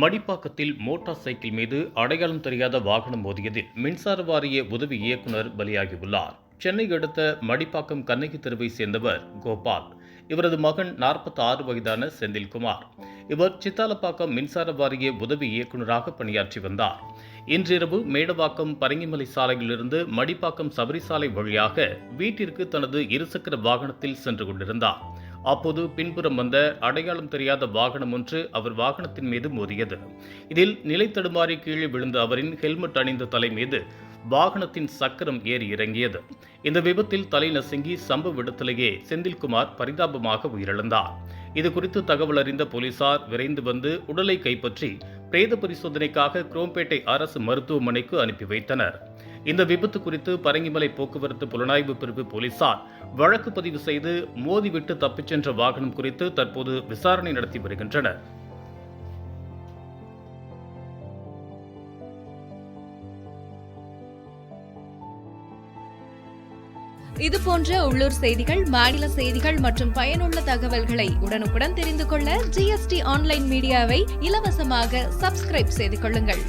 மடிப்பாக்கத்தில் motor cycle மீது அடையாளம் தெரியாத வாகனம் மோதியதில் மின்சார வாரிய உதவி இயக்குனர் பலியாகியுள்ளார். சென்னை அடுத்த மடிப்பாக்கம் கண்ணகி தெருவை சேர்ந்தவர் கோபால். இவரது மகன் 46 ஆறு வயதான செந்தில்குமார். இவர் சித்தாலப்பாக்கம் மின்சார வாரிய உதவி இயக்குநராக பணியாற்றி வந்தார். இன்றிரவு மேடவாக்கம் பரங்கிமலை சாலையிலிருந்து மடிப்பாக்கம் சபரிசாலை வழியாக வீட்டிற்கு தனது இருசக்கர வாகனத்தில் சென்று கொண்டிருந்தார். அப்போது பின்புறம் வந்த அடையாளம் தெரியாத வாகனம் ஒன்று அவர் வாகனத்தின் மீது மோதியது. இதில் நிலை தடுமாறி கீழே விழுந்த அவரின் ஹெல்மெட் அணிந்த தலை மீது வாகனத்தின் சக்கரம் ஏறி இறங்கியது. இந்த விபத்தில் தலை நசுங்கி சம்பவ இடத்திலேயே செந்தில்குமார் பரிதாபமாக உயிரிழந்தார். இது குறித்து தகவல் அறிந்த போலீசார் விரைந்து வந்து உடலை கைப்பற்றி பிரேத பரிசோதனைக்காக குரோம்பேட்டை அரசு மருத்துவமனைக்கு அனுப்பி வைத்தனர். இந்த விபத்து குறித்து பரங்கிமலை போக்குவரத்து புலனாய்வு பிரிவு போலீசார் வழக்கு பதிவு செய்து மோதிவிட்டு தப்பிச் சென்ற வாகனம் குறித்து தற்போது விசாரணை நடத்தி வருகின்றனர். இது போன்ற உள்ளூர் செய்திகள் மாநில செய்திகள் மற்றும் பயனுள்ள தகவல்களை உடனுக்குடன் தெரிந்து கொள்ள ஜிஎஸ்டி ஆன்லைன் மீடியாவை இலவசமாக சப்ஸ்கிரைப் செய்து கொள்ளுங்கள்.